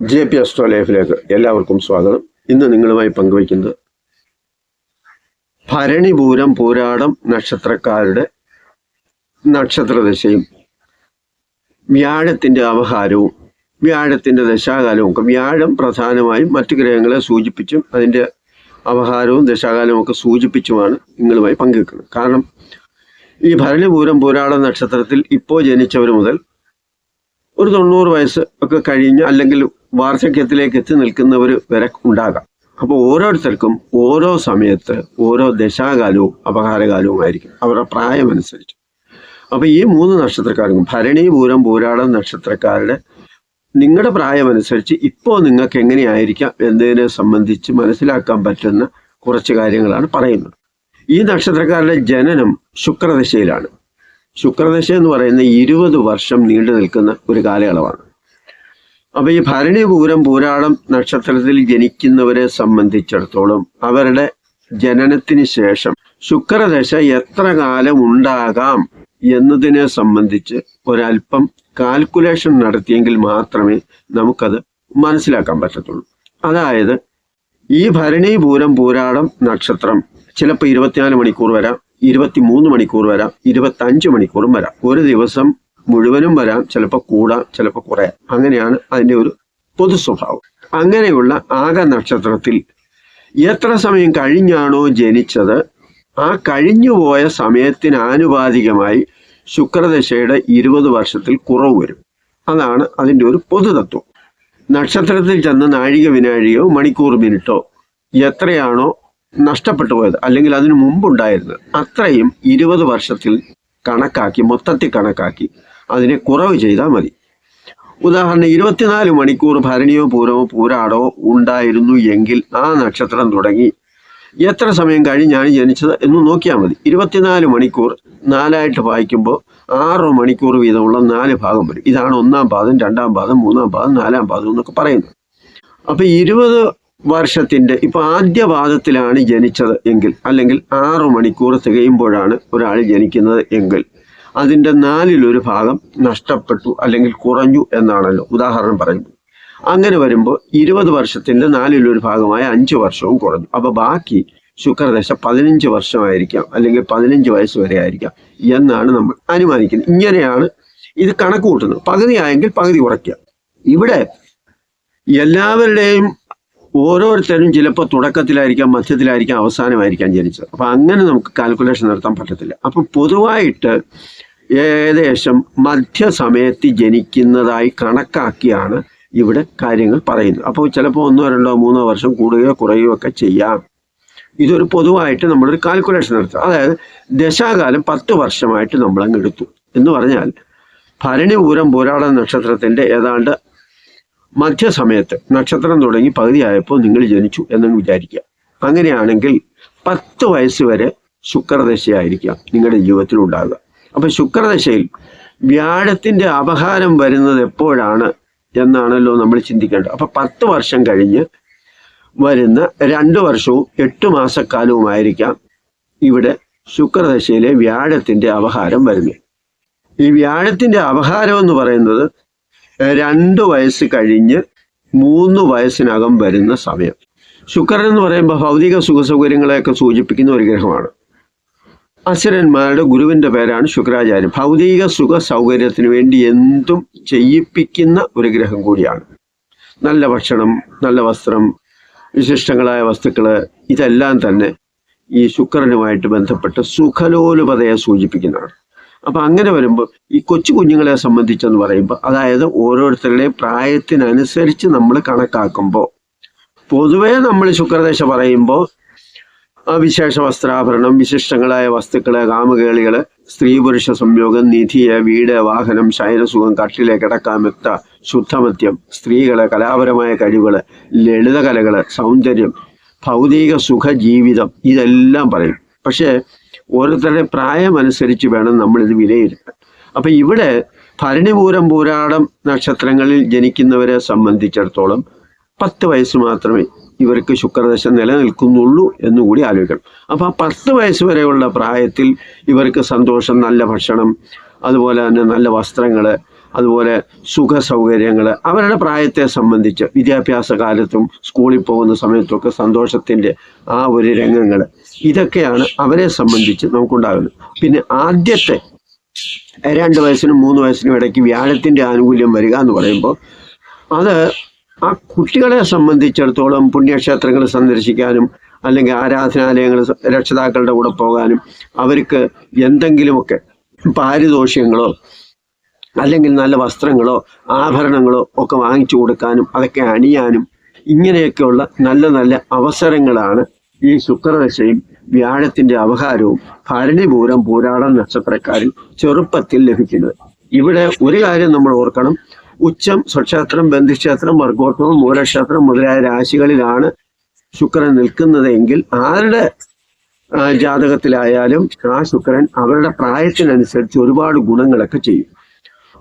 J P astro ലൈഫിലേക്ക് എല്ലാവർക്കും സ്വാഗതം. ഇന്ന് നിങ്ങളുമായി പങ്കുവയ്ക്കുന്നത് ഭരണിപൂരം പോരാടം നക്ഷത്രക്കാരുടെ നക്ഷത്രദശയും വ്യാഴത്തിന്റെ അവഹാരവും വ്യാഴത്തിന്റെ ദശാകാലവും ഒക്കെ വ്യാഴം പ്രധാനമായും മറ്റു ഗ്രഹങ്ങളെ സൂചിപ്പിച്ചും അതിന്റെ അവഹാരവും ദശാകാലവും ഒക്കെ സൂചിപ്പിച്ചുമാണ് നിങ്ങളുമായി പങ്കുവെക്കുന്നത് കാരണം ഈ ഭരണിപൂരം പോരാടം നക്ഷത്രത്തിൽ ഇപ്പോൾ ജനിച്ചവർ മുതൽ ഒരു തൊണ്ണൂറ് വയസ്സ് ഒക്കെ കഴിഞ്ഞ് അല്ലെങ്കിൽ വാർദ്ധക്യത്തിലേക്ക് എത്തി നിൽക്കുന്നവർ വരെ ഉണ്ടാകാം. അപ്പോൾ ഓരോരുത്തർക്കും ഓരോ സമയത്ത് ഓരോ ദശാകാലവും അപകാരകാലവുമായിരിക്കും അവരുടെ പ്രായമനുസരിച്ച്. അപ്പോൾ ഈ മൂന്ന് നക്ഷത്രക്കാർക്കും ഭരണി പൂരം പൂരാടം നക്ഷത്രക്കാരുടെ നിങ്ങളുടെ പ്രായമനുസരിച്ച് ഇപ്പോൾ നിങ്ങൾക്ക് എങ്ങനെയായിരിക്കാം എന്നതിനെ സംബന്ധിച്ച് മനസ്സിലാക്കാൻ പറ്റുന്ന കുറച്ച് കാര്യങ്ങളാണ് പറയുന്നത്. ഈ നക്ഷത്രക്കാരുടെ ജനനം ശുക്രദശയിലാണ്. ശുക്രദശ എന്ന് പറയുന്ന ഇരുപത് വർഷം നീണ്ടു നിൽക്കുന്ന ഒരു കാലയളവാണ്. അപ്പൊ ഈ ഭരണിപൂരം പൂരാടം നക്ഷത്രത്തിൽ ജനിക്കുന്നവരെ സംബന്ധിച്ചിടത്തോളം അവരുടെ ജനനത്തിന് ശേഷം ശുക്രദശ എത്ര കാലം ഉണ്ടാകാം എന്നതിനെ സംബന്ധിച്ച് ഒരല്പം കാൽക്കുലേഷൻ നടത്തിയെങ്കിൽ മാത്രമേ നമുക്കത് മനസ്സിലാക്കാൻ പറ്റത്തുള്ളൂ. അതായത് ഈ ഭരണി പൂരം പൂരാടം നക്ഷത്രം ചിലപ്പോൾ ഇരുപത്തിനാല് മണിക്കൂർ വരാം ഇരുപത്തിമൂന്ന് മണിക്കൂർ വരാം ഇരുപത്തഞ്ച് മണിക്കൂറും വരാം. ഒരു ദിവസം മുഴുവനും വരാം ചിലപ്പോൾ കൂടാം ചിലപ്പോൾ കുറയാം. അങ്ങനെയാണ് അതിന്റെ ഒരു പൊതു സ്വഭാവം. അങ്ങനെയുള്ള ആക നക്ഷത്രത്തിൽ എത്ര സമയം കഴിഞ്ഞാണോ ജനിച്ചത് ആ കഴിഞ്ഞുപോയ സമയത്തിന് ആനുപാതികമായി ശുക്രദശയുടെ ഇരുപത് വർഷത്തിൽ കുറവ് വരും. അതാണ് അതിന്റെ ഒരു പൊതുതത്വം നക്ഷത്രത്തിൽ ചെന്ന് നാഴിക വിനാഴികയോ മണിക്കൂർ മിനിറ്റോ എത്രയാണോ നഷ്ടപ്പെട്ടു പോയത് അല്ലെങ്കിൽ അതിനു മുമ്പുണ്ടായിരുന്നത്. അത്രയും ഇരുപത് വർഷത്തിൽ കണക്കാക്കി മൊത്തത്തിൽ കണക്കാക്കി അതിനെ കുറവ് ചെയ്താൽ മതി. ഉദാഹരണം ഇരുപത്തിനാല് മണിക്കൂർ ഭരണിയോ പൂരമോ പൂരാടോ ഉണ്ടായിരുന്നു എങ്കിൽ ആ നക്ഷത്രം തുടങ്ങി. എത്ര സമയം കഴിഞ്ഞാണ് ജനിച്ചത് എന്ന് നോക്കിയാൽ മതി. ഇരുപത്തിനാല് മണിക്കൂർ നാലായിട്ട് വായിക്കുമ്പോൾ ആറ് മണിക്കൂർ വീതമുള്ള നാല് ഭാഗം വരും. ഇതാണ് ഒന്നാം പാദം രണ്ടാം പാദം മൂന്നാം പാദം നാലാം പാദം എന്നൊക്കെ പറയുന്നത്. അപ്പൊ ഇരുപത് വർഷത്തിന്റെ ഇപ്പൊ ആദ്യ പാദത്തിലാണ് ജനിച്ചത് എങ്കിൽ അല്ലെങ്കിൽ ആറു മണിക്കൂർ തികയുമ്പോഴാണ് ഒരാൾ ജനിക്കുന്നത് എങ്കിൽ അതിന്റെ നാലിലൊരു ഭാഗം നഷ്ടപ്പെട്ടു അല്ലെങ്കിൽ കുറഞ്ഞു എന്നാണല്ലോ ഉദാഹരണം പറയുന്നത്. അങ്ങനെ വരുമ്പോൾ ഇരുപത് വർഷത്തിന്റെ നാലിലൊരു ഭാഗമായ അഞ്ച് വർഷവും കുറഞ്ഞു. അപ്പോൾ ബാക്കി ശുക്രദശ പതിനഞ്ച് വർഷമായിരിക്കാം അല്ലെങ്കിൽ പതിനഞ്ച് വയസ്സ് വരെ ആയിരിക്കാം എന്നാണ് നമ്മൾ അനുമാനിക്കുന്നത്. ഇങ്ങനെയാണ് ഇത് കണക്ക് കൂട്ടുന്നത്. പകുതി ആയെങ്കിൽ പകുതി കുറയ്ക്കുക. ഇവിടെ എല്ലാവരുടെയും ഓരോരുത്തരും ചിലപ്പോൾ തുടക്കത്തിലായിരിക്കാം മധ്യത്തിലായിരിക്കാം അവസാനമായിരിക്കാം ജനിച്ചത്. അപ്പം അങ്ങനെ നമുക്ക് കാൽക്കുലേഷൻ നടത്താൻ പറ്റത്തില്ല. അപ്പോൾ പൊതുവായിട്ട് ഏകദേശം മധ്യസമയത്ത് ജനിക്കുന്നതായി കണക്കാക്കിയാണ് ഇവിടെ കാര്യങ്ങൾ പറയുന്നത്. അപ്പോൾ ചിലപ്പോൾ ഒന്നോ രണ്ടോ മൂന്നോ വർഷം കൂടുകയോ കുറയുകയോ ഒക്കെ ചെയ്യാം. ഇതൊരു പൊതുവായിട്ട് നമ്മളൊരു കാൽക്കുലേഷൻ നടത്തുക. അതായത് ദശാകാലം പത്ത് വർഷമായിട്ട് നമ്മളങ്ങ് എടുത്തു. എന്ന് പറഞ്ഞാൽ ഭരണിപൂരം പോരാട നക്ഷത്രത്തിന്റെ ഏതാണ്ട് മധ്യസമയത്ത് നക്ഷത്രം തുടങ്ങി പകുതിയായപ്പോൾ നിങ്ങൾ ജനിച്ചു എന്നങ്ങ് വിചാരിക്കുക. അങ്ങനെയാണെങ്കിൽ പത്ത് വയസ്സ് വരെ ശുക്രദശയായിരിക്കാം നിങ്ങളുടെ ജീവിതത്തിൽ ഉണ്ടാകുക അപ്പൊ ശുക്രദശയിൽ വ്യാഴത്തിന്റെ അപഹാരം വരുന്നത് എപ്പോഴാണ് എന്നാണല്ലോ നമ്മൾ ചിന്തിക്കേണ്ടത്. അപ്പൊ പത്ത് വർഷം കഴിഞ്ഞ് വരുന്ന രണ്ട് വർഷവും എട്ട് മാസക്കാലവുമായിരിക്കാം ഇവിടെ ശുക്രദശയിലെ വ്യാഴത്തിന്റെ അപഹാരം വരുന്നത്. ഈ വ്യാഴത്തിന്റെ അപഹാരം എന്ന് പറയുന്നത് രണ്ട് വയസ്സ് കഴിഞ്ഞ് മൂന്ന് വയസ്സിനകം വരുന്ന സമയം. ശുക്രൻ എന്ന് പറയുമ്പോൾ ഭൗതിക സുഖസൗകര്യങ്ങളെയൊക്കെ സൂചിപ്പിക്കുന്ന ഒരു ഗ്രഹമാണ്. അസുരന്മാരുടെ ഗുരുവിന്റെ പേരാണ് ശുക്രാചാര്യൻ. ഭൗതിക സുഖ സൗകര്യത്തിന് വേണ്ടി എന്തും ചെയ്യിപ്പിക്കുന്ന ഒരു ഗ്രഹം കൂടിയാണ്. നല്ല ഭക്ഷണം നല്ല വസ്ത്രം വിശിഷ്ടങ്ങളായ വസ്തുക്കൾ ഇതെല്ലാം തന്നെ ഈ ശുക്രനുമായിട്ട് ബന്ധപ്പെട്ട് സുഖലോലുപതയെ സൂചിപ്പിക്കുന്നതാണ്. അപ്പൊ അങ്ങനെ വരുമ്പോൾ ഈ കൊച്ചു കുഞ്ഞുങ്ങളെ സംബന്ധിച്ചെന്ന് പറയുമ്പോൾ അതായത് ഓരോരുത്തരുടെയും പ്രായത്തിനനുസരിച്ച് നമ്മൾ കണക്കാക്കുമ്പോൾ പൊതുവേ നമ്മൾ ശുക്രദശ പറയുമ്പോൾ വിശേഷ വസ്ത്രാഭരണം വിശിഷ്ടങ്ങളായ വസ്തുക്കൾ കാമകേളികൾ സ്ത്രീ പുരുഷ സംയോഗം നിധിയെ വീട് വാഹനം ശയനസുഖം കട്ടിലെ കിടക്കാമെത്ത ശുദ്ധമത്യം സ്ത്രീകൾ കലാപരമായ കഴിവുകൾ ലളിതകലകൾ സൗന്ദര്യം ഭൗതിക സുഖ ജീവിതം ഇതെല്ലാം പറയും. പക്ഷേ ഓരോരുത്തരുടെ പ്രായം അനുസരിച്ച് വേണം നമ്മളിത് വിലയിരുത്താൻ. അപ്പൊ ഇവിടെ ഭരണിപൂരം പൂരാടം നക്ഷത്രങ്ങളിൽ ജനിക്കുന്നവരെ സംബന്ധിച്ചിടത്തോളം പത്ത് വയസ്സ് മാത്രമേ ഇവർക്ക് ശുക്രദശ നിലനിൽക്കുന്നുള്ളൂ എന്നുകൂടി ആലോചിക്കണം. അപ്പൊ ആ പത്ത് വയസ്സ് വരെയുള്ള പ്രായത്തിൽ ഇവർക്ക് സന്തോഷം നല്ല ഭക്ഷണം അതുപോലെ തന്നെ നല്ല വസ്ത്രങ്ങൾ അതുപോലെ സുഖ സൗകര്യങ്ങൾ അവരുടെ പ്രായത്തെ സംബന്ധിച്ച് വിദ്യാഭ്യാസ കാലത്തും സ്കൂളിൽ പോകുന്ന സമയത്തൊക്കെ സന്തോഷത്തിന്റെ ആ ഒരു രംഗങ്ങൾ ഇതൊക്കെയാണ് അവരെ സംബന്ധിച്ച് നമുക്കുണ്ടാകുന്നത്. പിന്നെ ആദ്യത്തെ രണ്ട് വയസ്സിനും മൂന്ന് വയസ്സിനും ഇടയ്ക്ക് വ്യാഴത്തിന്റെ ആനുകൂല്യം വരിക എന്ന് പറയുമ്പോൾ അത് ആ കുട്ടികളെ സംബന്ധിച്ചിടത്തോളം പുണ്യക്ഷേത്രങ്ങൾ സന്ദർശിക്കാനും അല്ലെങ്കിൽ ആരാധനാലയങ്ങൾ രക്ഷിതാക്കളുടെ കൂടെ പോകാനും അവർക്ക് എന്തെങ്കിലുമൊക്കെ പാരിതോഷ്യങ്ങളോ അല്ലെങ്കിൽ നല്ല വസ്ത്രങ്ങളോ ആഭരണങ്ങളോ ഒക്കെ വാങ്ങിച്ചു കൊടുക്കാനും അതൊക്കെ അണിയാനും ഇങ്ങനെയൊക്കെയുള്ള നല്ല നല്ല അവസരങ്ങളാണ് ഈ ശുക്രദശയും വ്യാഴത്തിന്റെ അവഹാരവും ഭരണിപൂരം പൂരാടം നക്ഷത്രക്കാരിൽ ചെറുപ്പത്തിൽ ലഭിക്കുന്നത്. ഇവിടെ ഒരു കാര്യം നമ്മൾ ഓർക്കണം. ഉച്ചം സ്വക്ഷേത്രം ബന്ധുക്ഷേത്രം വർഗോത്വം മൂലക്ഷേത്രം മുതലായ രാശികളിലാണ് ശുക്രൻ നിൽക്കുന്നതെങ്കിൽ ആരുടെ ജാതകത്തിലായാലും ആ ശുക്രൻ അവരുടെ പ്രായത്തിനനുസരിച്ച് ഒരുപാട് ഗുണങ്ങളൊക്കെ ചെയ്യും.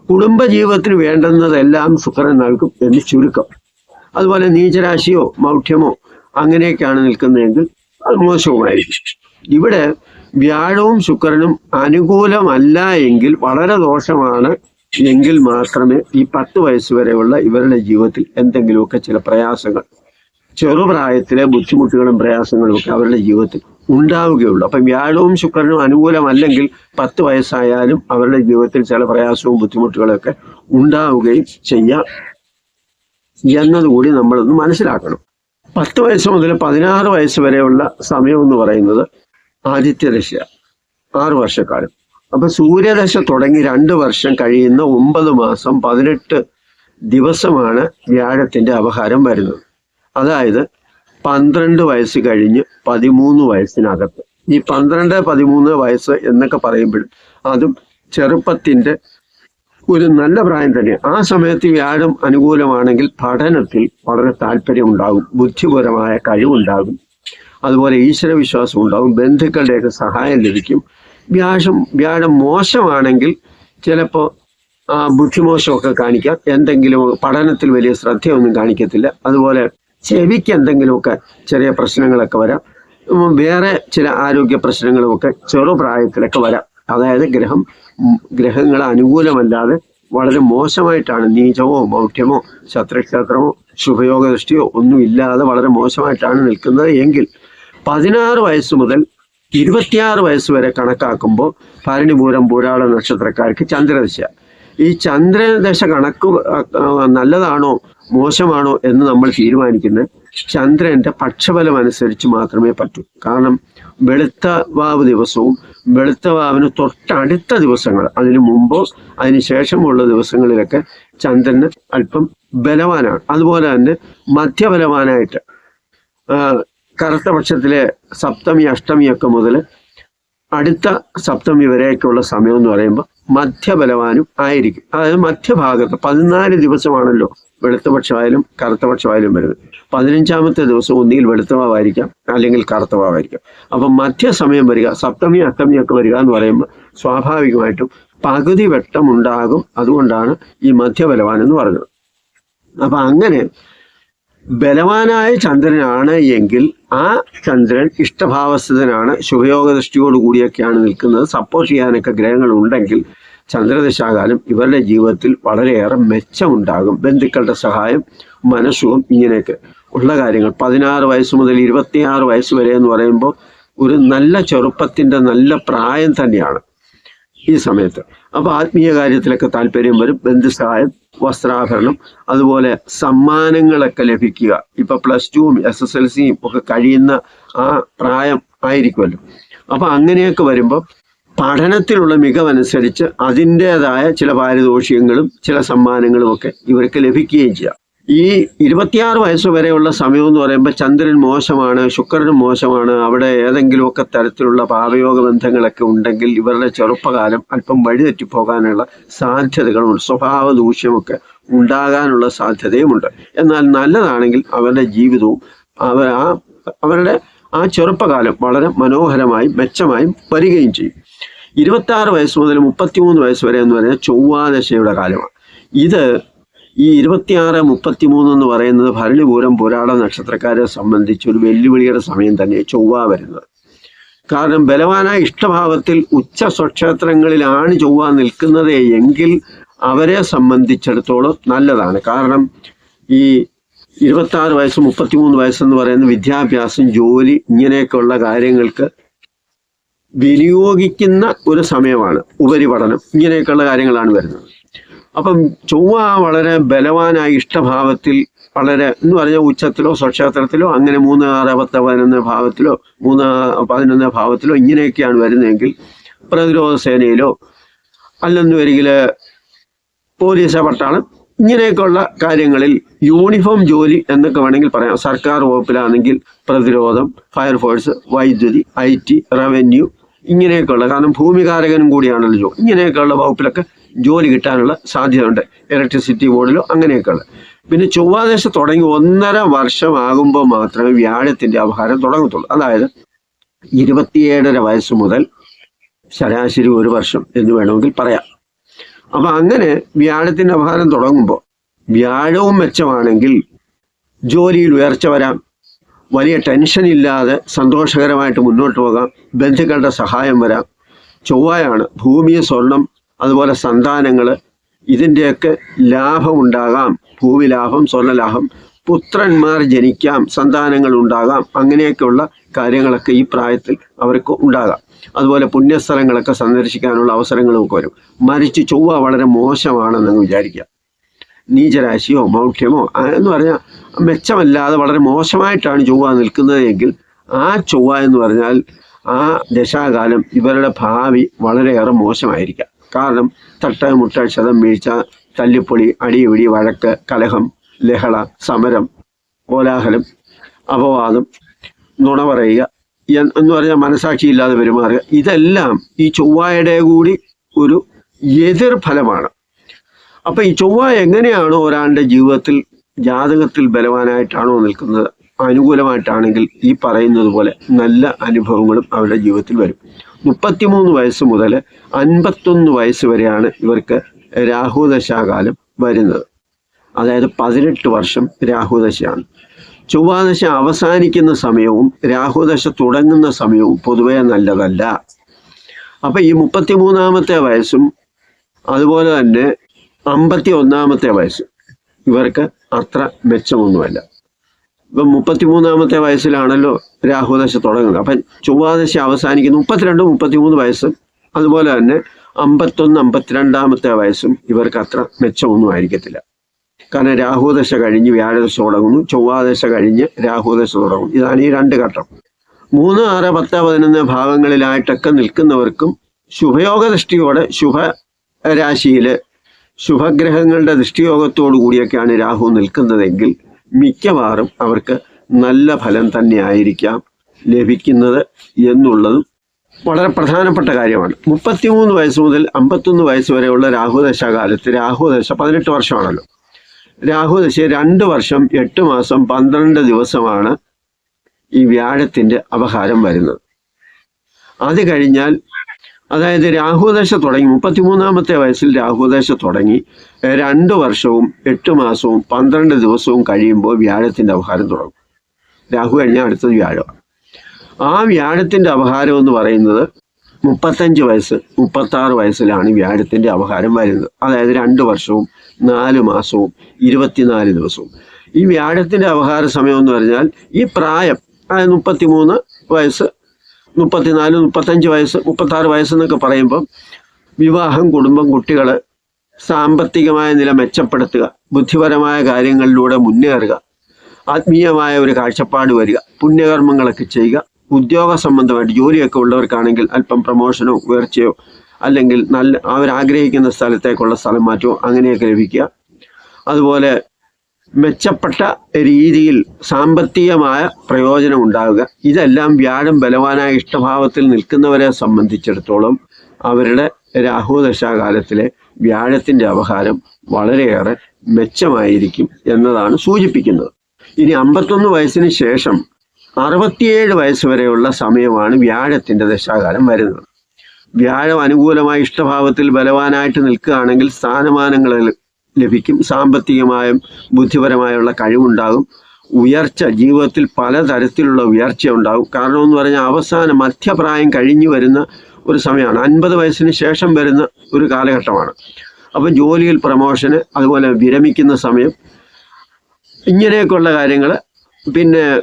കുടുംബജീവിതത്തിന് വേണ്ടുന്നതെല്ലാം ശുക്രൻ നൽകും എന്ന് ചുരുക്കം. അതുപോലെ നീചരാശിയോ മൗഢ്യമോ അങ്ങനെയൊക്കെയാണ് നിൽക്കുന്നതെങ്കിൽ അത് മോശവുമായിരിക്കും. ഇവിടെ വ്യാഴവും ശുക്രനും അനുകൂലമല്ല എങ്കിൽ വളരെ ദോഷമാണ് എങ്കിൽ മാത്രമേ ഈ പത്ത് വയസ്സ് വരെയുള്ള ഇവരുടെ ജീവിതത്തിൽ എന്തെങ്കിലുമൊക്കെ ചില പ്രയാസങ്ങൾ ചെറുപ്രായത്തിലെ ബുദ്ധിമുട്ടുകളും പ്രയാസങ്ങളും ഒക്കെ അവരുടെ ജീവിതത്തിൽ ഉണ്ടാവുകയുള്ളൂ. അപ്പം വ്യാഴവും ശുക്രനും അനുകൂലമല്ലെങ്കിൽ പത്ത് വയസ്സായാലും അവരുടെ ജീവിതത്തിൽ ചില പ്രയാസവും ബുദ്ധിമുട്ടുകളൊക്കെ ഉണ്ടാവുകയും ചെയ്യാം എന്നതുകൂടി നമ്മളൊന്ന് മനസ്സിലാക്കണം. പത്ത് വയസ്സ് മുതൽ പതിനാറ് വയസ്സ് വരെയുള്ള സമയം എന്ന് പറയുന്നത് ആദിത്യദശ ആറ് വർഷക്കാലം. അപ്പൊ സൂര്യദശ തുടങ്ങി രണ്ട് വർഷം കഴിയുന്ന ഒമ്പത് മാസം പതിനെട്ട് ദിവസമാണ് വ്യാഴത്തിന്റെ അപഹാരം വരുന്നത്. അതായത് പന്ത്രണ്ട് വയസ്സ് കഴിഞ്ഞ് പതിമൂന്ന് വയസ്സിനകത്ത്. ഈ പന്ത്രണ്ട് പതിമൂന്ന് വയസ്സ് എന്നൊക്കെ പറയുമ്പോൾ അതും ചെറുപ്പത്തിന്റെ ഒരു നല്ല പ്രായം തന്നെ. ആ സമയത്ത് വ്യാഴം അനുകൂലമാണെങ്കിൽ പഠനത്തിൽ വളരെ താല്പര്യം ഉണ്ടാകും. ബുദ്ധിപരമായ കഴിവുണ്ടാകും. അതുപോലെ ഈശ്വര വിശ്വാസം ഉണ്ടാകും. ബന്ധുക്കളുടെയൊക്കെ സഹായം ലഭിക്കും. വ്യാഴം വ്യാഴം മോശമാണെങ്കിൽ ചിലപ്പോൾ ബുദ്ധിമോശമൊക്കെ കാണിക്കാം. എന്തെങ്കിലും പഠനത്തിൽ വലിയ ശ്രദ്ധയൊന്നും കാണിക്കത്തില്ല. അതുപോലെ ചെവിക്ക് എന്തെങ്കിലുമൊക്കെ ചെറിയ പ്രശ്നങ്ങളൊക്കെ വരാം. വേറെ ചില ആരോഗ്യ പ്രശ്നങ്ങളുമൊക്കെ ചെറുപ്രായത്തിലൊക്കെ വരാം. അതായത് ഗ്രഹം ഗ്രഹങ്ങൾ അനുകൂലമല്ലാതെ വളരെ മോശമായിട്ടാണ് നീചമോ മൗഢ്യമോ ശത്രുക്ഷേത്രമോ ശുഭയോഗ ദൃഷ്ടിയോ ഒന്നും ഇല്ലാതെ വളരെ മോശമായിട്ടാണ് നിൽക്കുന്നത്. എങ്കിൽ പതിനാറ് വയസ്സ് മുതൽ ഇരുപത്തിയാറ് വയസ്സ് വരെ കണക്കാക്കുമ്പോൾ ഭരണിപൂരം പൂരാള നക്ഷത്രക്കാർക്ക് ചന്ദ്രദശ. ഈ ചന്ദ്രദശ കണക്ക് നല്ലതാണോ മോശമാണോ എന്ന് നമ്മൾ തീരുമാനിക്കുന്നത് ചന്ദ്രന്റെ പക്ഷബലം അനുസരിച്ച് മാത്രമേ പറ്റൂ. കാരണം വെളുത്ത വാവ് ദിവസവും വെളുത്ത വാവിന് തൊട്ടടുത്ത ദിവസങ്ങൾ അതിനു മുമ്പോ അതിന് ശേഷമുള്ള ദിവസങ്ങളിലൊക്കെ ചന്ദ്രന് അല്പം ബലവാനാണ്. അതുപോലെ തന്നെ മധ്യബലവാനായിട്ട് കറുത്ത പക്ഷത്തിലെ സപ്തമി അഷ്ടമിയൊക്കെ മുതൽ അടുത്ത സപ്തമി വരെയൊക്കെയുള്ള സമയം എന്ന് പറയുമ്പോൾ മധ്യബലവാനും ആയിരിക്കും. അതായത് മധ്യഭാഗത്ത് പതിനാല് ദിവസമാണല്ലോ വെളുത്തപക്ഷമായാലും കറുത്തപക്ഷമായാലും വരുന്നത് പതിനഞ്ചാമത്തെ ദിവസം ഒന്നുകിൽ വെളുത്തവാവായിരിക്കാം അല്ലെങ്കിൽ കറുത്തവാവായിരിക്കാം അപ്പം മധ്യസമയം വരിക സപ്തമി അഷ്ടമി ഒക്കെ വരിക എന്ന് പറയുമ്പോൾ സ്വാഭാവികമായിട്ടും പകുതി വെട്ടം ഉണ്ടാകും. അതുകൊണ്ടാണ് ഈ മധ്യബലവാൻ എന്ന് പറഞ്ഞത്. അപ്പൊ അങ്ങനെ ബലവാനായ ചന്ദ്രനാണ് എങ്കിൽ ആ ചന്ദ്രൻ ഇഷ്ടഭാവസ്ഥനാണ്. ശുഭയോഗ ദൃഷ്ടിയോട് കൂടിയൊക്കെയാണ് നിൽക്കുന്നത്. സപ്പോർട്ട് ചെയ്യാനൊക്കെ ഗ്രഹങ്ങൾ ഉണ്ടെങ്കിൽ ചന്ദ്രദശാകാലം ഇവരുടെ ജീവിതത്തിൽ വളരെയേറെ മെച്ചമുണ്ടാകും. ബന്ധുക്കളുടെ സഹായം മനസ്സും ഇങ്ങനെയൊക്കെ ഉള്ള കാര്യങ്ങൾ. പതിനാറ് വയസ്സ് മുതൽ ഇരുപത്തിയാറ് വയസ്സ് വരെ എന്ന് പറയുമ്പോൾ ഒരു നല്ല ചെറുപ്പത്തിന്റെ നല്ല പ്രായം തന്നെയാണ് ഈ സമയത്ത്. അപ്പോൾ ആത്മീയ കാര്യത്തിലൊക്കെ താല്പര്യം വരും. ബന്ധുസഹായം വസ്ത്രാഭരണം അതുപോലെ സമ്മാനങ്ങളൊക്കെ ലഭിക്കുക. ഇപ്പൊ പ്ലസ് ടുവും എസ് എസ് എൽ സിയും ഒക്കെ കഴിയുന്ന ആ പ്രായം ആയിരിക്കുമല്ലോ. അപ്പൊ അങ്ങനെയൊക്കെ വരുമ്പോൾ പഠനത്തിലുള്ള മികവനുസരിച്ച് അതിന്റെതായ ചില പാരിതോഷികങ്ങളും ചില സമ്മാനങ്ങളും ഒക്കെ ഇവർക്ക് ലഭിക്കുകയും ചെയ്യാം. ഈ ഇരുപത്തിയാറ് വയസ്സ് വരെയുള്ള സമയം എന്ന് പറയുമ്പോൾ ചന്ദ്രൻ മോശമാണ് ശുക്രനും മോശമാണ് അവിടെ ഏതെങ്കിലുമൊക്കെ തരത്തിലുള്ള പാപയോഗ ബന്ധങ്ങളൊക്കെ ഉണ്ടെങ്കിൽ ഇവരുടെ ചെറുപ്പകാലം അല്പം വഴിതെറ്റിപ്പോകാനുള്ള സാധ്യതകളുണ്ട് സ്വഭാവ ദൂഷ്യമൊക്കെ ഉണ്ടാകാനുള്ള സാധ്യതയുമുണ്ട്. എന്നാൽ നല്ലതാണെങ്കിൽ അവരുടെ ജീവിതവും അവർ ആ അവരുടെ ആ ചെറുപ്പകാലം വളരെ മനോഹരമായും മെച്ചമായും വരികയും ചെയ്യും. ഇരുപത്തി ആറ് വയസ്സ് മുതൽ മുപ്പത്തിമൂന്ന് വയസ്സ് വരെ എന്ന് പറയുന്നത് ചൊവ്വാദശയുടെ കാലമാണ്. ഇത് ഈ ഇരുപത്തിയാറ് മുപ്പത്തിമൂന്ന് എന്ന് പറയുന്നത് ഭരണിപൂരം പുരാട നക്ഷത്രക്കാരെ സംബന്ധിച്ച് ഒരു വെല്ലുവിളിയുടെ സമയം തന്നെ ചൊവ്വ വരുന്നത്. കാരണം ബലവാനായ ഇഷ്ടഭാവത്തിൽ ഉച്ച സ്വക്ഷേത്രങ്ങളിലാണ് ചൊവ്വ നിൽക്കുന്നത് എങ്കിൽ അവരെ സംബന്ധിച്ചിടത്തോളം നല്ലതാണ്. കാരണം ഈ ഇരുപത്തി ആറ് വയസ്സ് മുപ്പത്തിമൂന്ന് വയസ്സെന്ന് പറയുന്ന വിദ്യാഭ്യാസം ജോലി ഇങ്ങനെയൊക്കെയുള്ള കാര്യങ്ങൾക്ക് വിനിയോഗിക്കുന്ന ഒരു സമയമാണ് ഉപരിപഠനം. ഇങ്ങനെയൊക്കെയുള്ള കാര്യങ്ങളാണ് വരുന്നത്. അപ്പം ചൊവ്വ വളരെ ബലവാനായ ഇഷ്ടഭാവത്തിൽ വളരെ എന്ന് പറഞ്ഞാൽ ഉച്ചത്തിലോ സ്വക്ഷേത്രത്തിലോ അങ്ങനെ മൂന്ന് ആറ് പത്ത് പതിനൊന്ന് ഭാവത്തിലോ മൂന്ന് പതിനൊന്ന് ഭാവത്തിലോ ഇങ്ങനെയൊക്കെയാണ് വരുന്നതെങ്കിൽ പ്രതിരോധ സേനയിലോ അല്ലെന്ന് വരികിൽ പോലീസ് പട്ടാളം ഇങ്ങനെയൊക്കെയുള്ള കാര്യങ്ങളിൽ യൂണിഫോം ജോലി എന്നൊക്കെ വേണമെങ്കിൽ പറയാം. സർക്കാർ വകുപ്പിലാണെങ്കിൽ പ്രതിരോധം ഫയർഫോഴ്സ് വൈദ്യുതി ഐ ടി റവന്യൂ ഇങ്ങനെയൊക്കെയുള്ള. കാരണം ഭൂമികാരകനും കൂടിയാണല്ലോ ജോ ഇങ്ങനെയൊക്കെയുള്ള വകുപ്പിലൊക്കെ ജോലി കിട്ടാനുള്ള സാധ്യതയുണ്ട്. ഇലക്ട്രിസിറ്റി ബോർഡിലോ അങ്ങനെയൊക്കെയുള്ള. പിന്നെ ചൊവ്വാദേശം തുടങ്ങി ഒന്നര വർഷമാകുമ്പോൾ മാത്രമേ വ്യാഴത്തിന്റെ അപഹാരം തുടങ്ങത്തുള്ളൂ. അതായത് ഇരുപത്തിയേഴര വയസ്സ് മുതൽ ശരാശരി ഒരു വർഷം എന്ന് വേണമെങ്കിൽ പറയാം. അപ്പൊ അങ്ങനെ വ്യാഴത്തിന്റെ അപഹാരം തുടങ്ങുമ്പോൾ വ്യാഴവും മെച്ചമാണെങ്കിൽ ജോലിയിൽ ഉയർച്ച വരാം വലിയ ടെൻഷൻ ഇല്ലാതെ സന്തോഷകരമായിട്ട് മുന്നോട്ട് പോകാം ബന്ധുക്കളുടെ സഹായം വരാം. ചൊവ്വയാണ് ഭൂമി സ്വർണം അതുപോലെ സന്താനങ്ങൾ ഇതിന്റെയൊക്കെ ലാഭം ഉണ്ടാകാം ഭൂമി ലാഭം സ്വർണലാഭം പുത്രന്മാർ ജനിക്കാം സന്താനങ്ങൾ ഉണ്ടാകാം അങ്ങനെയൊക്കെയുള്ള കാര്യങ്ങളൊക്കെ ഈ പ്രായത്തിൽ അവർക്ക് ഉണ്ടാകാം. അതുപോലെ പുണ്യസ്ഥലങ്ങളൊക്കെ സന്ദർശിക്കാനുള്ള അവസരങ്ങളും ഒക്കെ വരും. മരിച്ച് ചൊവ്വ വളരെ മോശമാണെന്ന് വിചാരിക്കുക. നീചരാശിയോ മൗഢ്യമോ എന്ന് പറഞ്ഞാൽ മെച്ചമല്ലാതെ വളരെ മോശമായിട്ടാണ് ചൊവ്വ നിൽക്കുന്നത് എങ്കിൽ ആ ചൊവ്വ എന്ന് പറഞ്ഞാൽ ആ ദശാകാലം ഇവരുടെ ഭാവി വളരെയേറെ മോശമായിരിക്കാം. കാരണം തട്ട മുട്ട ക്ഷതം വീഴ്ച തല്ലിപ്പൊളി അടിയൊടി വഴക്ക് കലഹം ലഹള സമരം കോലാഹലം അപവാദം നുണ പറയുക എന്ന് പറഞ്ഞാൽ മനസാക്ഷിയില്ലാതെ പെരുമാറുക. ഇതെല്ലാം ഈ ചൊവ്വായുടെ കൂടി ഒരു എതിർഫലമാണ് ഫലമാണ്. അപ്പൊ ഈ ചൊവ്വ എങ്ങനെയാണോ ഒരാളുടെ ജീവിതത്തിൽ ജാതകത്തിൽ ബലവാനായിട്ടാണോ നിൽക്കുന്നത്? അനുകൂലമായിട്ടാണെങ്കിൽ ഈ പറയുന്നത് പോലെ നല്ല അനുഭവങ്ങളും അവരുടെ ജീവിതത്തിൽ വരും. മുപ്പത്തിമൂന്ന് വയസ്സ് മുതൽ അൻപത്തൊന്ന് വയസ്സ് വരെയാണ് ഇവർക്ക് രാഹുദശാകാലം വരുന്നത്. അതായത് പതിനെട്ട് വർഷം രാഹുദശയാണ്. ചൊവ്വാദശ അവസാനിക്കുന്ന സമയവും രാഹുദശ തുടങ്ങുന്ന സമയവും പൊതുവേ നല്ലതല്ല. അപ്പൊ ഈ മുപ്പത്തിമൂന്നാമത്തെ വയസ്സും അതുപോലെ തന്നെ അമ്പത്തി ഒന്നാമത്തെ വയസ്സും ഇവർക്ക് അത്ര മെച്ചമൊന്നുമല്ല. ഇപ്പം മുപ്പത്തിമൂന്നാമത്തെ വയസ്സിലാണല്ലോ രാഹുദശ തുടങ്ങുന്നത്. അപ്പം ചൊവ്വാദശ അവസാനിക്കുന്ന മുപ്പത്തിരണ്ട് മുപ്പത്തിമൂന്ന് വയസ്സ് അതുപോലെ തന്നെ അമ്പത്തൊന്ന് അമ്പത്തിരണ്ടാമത്തെ വയസ്സും ഇവർക്ക് അത്ര മെച്ചമൊന്നും ആയിരിക്കത്തില്ല. കാരണം രാഹുദശ കഴിഞ്ഞ് വ്യാഴദശ തുടങ്ങുന്നു ചൊവ്വാദശ കഴിഞ്ഞ് രാഹുദശ തുടങ്ങുന്നു ഇതാണ് ഈ രണ്ട് ഘട്ടം. മൂന്ന് ആറ് പത്ത് പതിനൊന്ന് ഭാവങ്ങളിലായിട്ടൊക്കെ നിൽക്കുന്നവർക്കും ശുഭയോഗ ദൃഷ്ടിയോടെ ശുഭ രാശിയിൽ ശുഭഗ്രഹങ്ങളുടെ ദൃഷ്ടിയോഗത്തോടു കൂടിയൊക്കെയാണ് രാഹു നിൽക്കുന്നതെങ്കിൽ മിക്കവാറും അവർക്ക് നല്ല ഫലം തന്നെയായിരിക്കാം ലഭിക്കുന്നത് എന്നുള്ളതും വളരെ പ്രധാനപ്പെട്ട കാര്യമാണ്. മുപ്പത്തിമൂന്ന് വയസ്സ് മുതൽ അമ്പത്തൊന്ന് വയസ്സ് വരെയുള്ള രാഹുദശ കാലത്ത് രാഹുദശ പതിനെട്ട് വർഷമാണല്ലോ. രാഹുദശ രണ്ട് വർഷം എട്ട് മാസം പന്ത്രണ്ട് ദിവസമാണ് ഈ വ്യാഴത്തിന്റെ അപഹാരം വരുന്നത്. അത് കഴിഞ്ഞാൽ അതായത് രാഹുദശ തുടങ്ങി മുപ്പത്തിമൂന്നാമത്തെ വയസ്സിൽ രാഹുദശ തുടങ്ങി രണ്ട് വർഷവും എട്ട് മാസവും പന്ത്രണ്ട് ദിവസവും കഴിയുമ്പോൾ വ്യാഴത്തിന്റെ അപഹാരം തുടങ്ങും. രാഹു കഴിഞ്ഞാൽ അടുത്തത് വ്യാഴമാണ്. ആ വ്യാഴത്തിന്റെ അപഹാരം എന്ന് പറയുന്നത് മുപ്പത്തഞ്ച് വയസ്സ് മുപ്പത്താറ് വയസ്സിലാണ് വ്യാഴത്തിന്റെ അപഹാരം വരുന്നത്. അതായത് രണ്ട് വർഷവും നാല് മാസവും ഇരുപത്തിനാല് ദിവസവും. ഈ വ്യാഴത്തിന്റെ അവഹാര സമയം എന്ന് പറഞ്ഞാൽ ഈ പ്രായം അതായത് മുപ്പത്തിമൂന്ന് വയസ്സ് മുപ്പത്തിനാല് മുപ്പത്തഞ്ച് വയസ്സ് മുപ്പത്താറ് വയസ്സെന്നൊക്കെ പറയുമ്പം വിവാഹം കുടുംബം കുട്ടികൾ സാമ്പത്തികമായ നില മെച്ചപ്പെടുത്തുക ബുദ്ധിപരമായ കാര്യങ്ങളിലൂടെ മുന്നേറുക ആത്മീയമായ ഒരു കാഴ്ചപ്പാട് വരിക പുണ്യകർമ്മങ്ങളൊക്കെ ചെയ്യുക ഉദ്യോഗ സംബന്ധമായിട്ട് ജോലിയൊക്കെ ഉള്ളവർക്കാണെങ്കിൽ അല്പം പ്രമോഷനോ ഉയർച്ചയോ അല്ലെങ്കിൽ നല്ല അവരാഗ്രഹിക്കുന്ന സ്ഥലത്തേക്കുള്ള സ്ഥലം മാറ്റമോ അങ്ങനെയൊക്കെ ലഭിക്കുക. അതുപോലെ മെച്ചപ്പെട്ട രീതിയിൽ സാമ്പത്തികമായ പ്രയോജനം ഉണ്ടാവുക. ഇതെല്ലാം വ്യാഴം ബലവാനായ ഇഷ്ടഭാവത്തിൽ നിൽക്കുന്നവരെ സംബന്ധിച്ചിടത്തോളം അവരുടെ രാഹുദശാകാലത്തിലെ വ്യാഴത്തിന്റെ അപഹാരം വളരെയേറെ മെച്ചമായിരിക്കും എന്നതാണ് സൂചിപ്പിക്കുന്നത്. ഇനി അമ്പത്തൊന്ന് വയസ്സിന് ശേഷം അറുപത്തിയേഴ് വയസ്സ് വരെയുള്ള സമയമാണ് വ്യാഴത്തിന്റെ ദശാകാലം വരുന്നത്. വ്യാഴം അനുകൂലമായ ഇഷ്ടഭാവത്തിൽ ബലവാനായിട്ട് നിൽക്കുകയാണെങ്കിൽ സ്ഥാനമാനങ്ങൾ ലഭിക്കും. സാമ്പത്തികമായും ബുദ്ധിപരമായുള്ള കഴിവുണ്ടാകും. ഉയർച്ച ജീവിതത്തിൽ പലതരത്തിലുള്ള ഉയർച്ച ഉണ്ടാകും. കാരണം എന്ന് പറഞ്ഞാൽ അവസാന മധ്യപ്രായം കഴിഞ്ഞു വരുന്ന ഒരു സമയമാണ്. അൻപത് വയസ്സിന് ശേഷം വരുന്ന ഒരു കാലഘട്ടമാണ്. അപ്പം ജോലിയിൽ പ്രമോഷന് അതുപോലെ വിരമിക്കുന്ന സമയം ഇങ്ങനെയൊക്കെയുള്ള കാര്യങ്ങൾ. പിന്നെ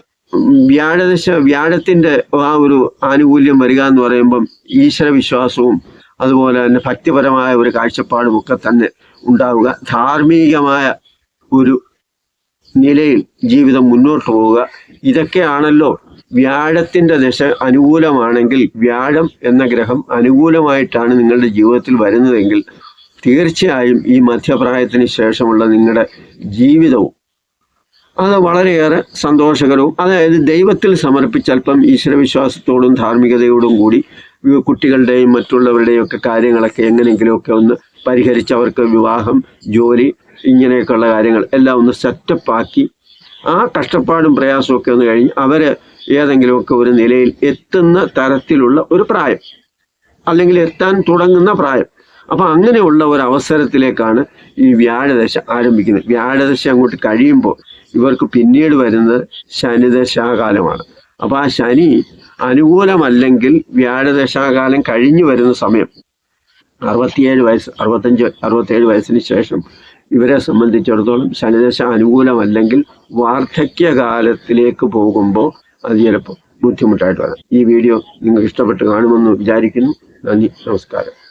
വ്യാഴദശ വ്യാഴത്തിന്റെ ആ ഒരു ആനുകൂല്യം വരിക എന്ന് പറയുമ്പം ഈശ്വര വിശ്വാസവും അതുപോലെ തന്നെ ഭക്തിപരമായ ഒരു കാഴ്ചപ്പാടും ഒക്കെ തന്നെ ഉണ്ടാവുക. ധാർമ്മികമായ ഒരു നിലയിൽ ജീവിതം മുന്നോട്ട് പോവുക. ഇതൊക്കെയാണല്ലോ വ്യാഴത്തിന്റെ ദശ അനുകൂലമാണെങ്കിൽ വ്യാഴം എന്ന ഗ്രഹം അനുകൂലമായിട്ടാണ് നിങ്ങളുടെ ജീവിതത്തിൽ വരുന്നതെങ്കിൽ തീർച്ചയായും ഈ മധ്യപ്രായത്തിന് ശേഷമുള്ള നിങ്ങളുടെ ജീവിതവും അത് വളരെയേറെ സന്തോഷകരവും. അതായത് ദൈവത്തിൽ സമർപ്പിച്ച് അല്പം ഈശ്വരവിശ്വാസത്തോടും ധാർമ്മികതയോടും കൂടി കുട്ടികളുടെയും മറ്റുള്ളവരുടെയും ഒക്കെ കാര്യങ്ങളൊക്കെ എങ്ങനെയെങ്കിലുമൊക്കെ ഒന്ന് പരിഹരിച്ച് അവർക്ക് വിവാഹം ജോലി ഇങ്ങനെയൊക്കെയുള്ള കാര്യങ്ങൾ എല്ലാം ഒന്ന് സെറ്റപ്പാക്കി ആ കഷ്ടപ്പാടും പ്രയാസമൊക്കെ ഒന്ന് കഴിഞ്ഞ് അവർ ഏതെങ്കിലുമൊക്കെ ഒരു നിലയിൽ എത്തുന്ന തരത്തിലുള്ള ഒരു പ്രായം. അല്ലെങ്കിൽ എത്താൻ തുടങ്ങുന്ന പ്രായം. അപ്പം അങ്ങനെയുള്ള ഒരു അവസരത്തിലേക്കാണ് ഈ വ്യാഴദശ ആരംഭിക്കുന്നത്. വ്യാഴദശ അങ്ങോട്ട് കഴിയുമ്പോൾ ഇവർക്ക് പിന്നീട് വരുന്നത് ശനിദശാകാലമാണ് അപ്പോൾ ആ ശനി അനുകൂലമല്ലെങ്കിൽ വ്യാഴദശാകാലം കഴിഞ്ഞു വരുന്ന സമയം. അറുപത്തിയേഴ് വയസ്സ് അറുപത്തഞ്ച് അറുപത്തേഴ് വയസ്സിന് ശേഷം ഇവരെ സംബന്ധിച്ചിടത്തോളം ശനിദശ അനുകൂലമല്ലെങ്കിൽ വാർദ്ധക്യകാലത്തിലേക്ക് പോകുമ്പോൾ അത് ചിലപ്പോൾ ബുദ്ധിമുട്ടായിട്ട് വരാം. ഈ വീഡിയോ നിങ്ങൾക്ക് ഇഷ്ടപ്പെട്ട് കാണുമെന്ന് വിചാരിക്കുന്നു. നന്ദി നമസ്കാരം.